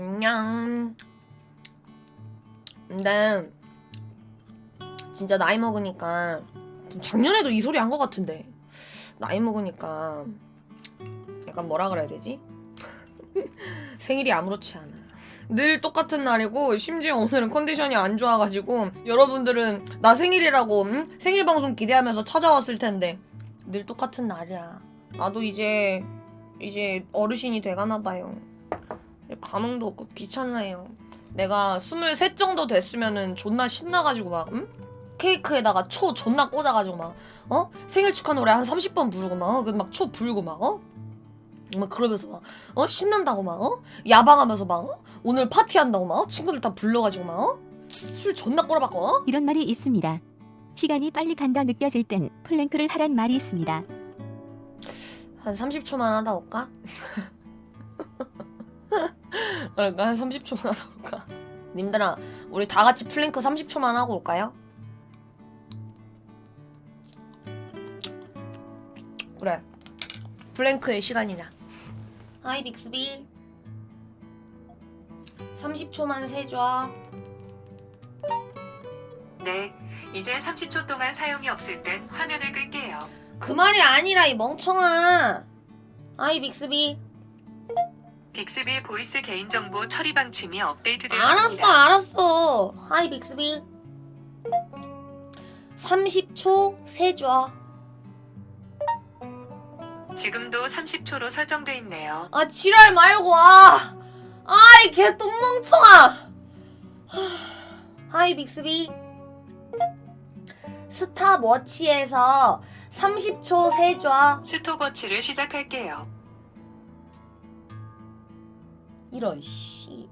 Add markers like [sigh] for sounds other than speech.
안녕. 근데 진짜 나이 먹으니까 작년에도 이 소리 한 것 같은데 나이 먹으니까 약간 뭐라 그래야 되지? [laughs] 생일이 아무렇지 않아. 늘 똑같은 날이고 심지어 오늘은 컨디션이 안 좋아가지고 여러분들은 나 생일이라고 응? 생일 방송 기대하면서 찾아왔을 텐데 늘 똑같은 날이야. 나도 이제 이제 어르신이 돼가나 봐요. 감흥도 없고 귀찮아요. 내가 23 정도 됐으면은 존나 신나가지고 막, 응? 케이크에다가 초 존나 꽂아가지고 막, 어? 생일 축하 노래 한 30번 부르고 막, 어? 그막초 불고 막, 어? 막 그러면서 막, 어? 신난다고 막, 어? 야방하면서 막, 어? 오늘 파티한다고 막, 어? 친구들 다 불러가지고 막, 어? 술 존나 꼬라박고, 어? 이런 말이 있습니다. 시간이 빨리 간다 느껴질 땐 플랭크를 하란 말이 있습니다. 한 30초만 하다 올까? [laughs] 그러니까 한 30초만 하다 올까? 님들아, 우리 다 같이 플랭크 30초만 하고 올까요? 그래. 플랭크의 시간이다. 하이 빅스비. 30초만 세줘. 네, 이제 30초 동안 사용이 없을 땐 화면을 끌게요. 그 말이 아니라 이 멍청아. 하이 빅스비. 빅스비 보이스 개인정보 처리 방침이 알았어, 업데이트되었습니다. 알았어. 하이 빅스비. 30초 세줘. 지금도 30초로 설정돼 있네요. 아 지랄 말고 아. 아이 개 똥멍청아. 하이 빅스비. 스탑워치에서 30초 세줘. 스톱워치를 시작할게요. 이런 씨.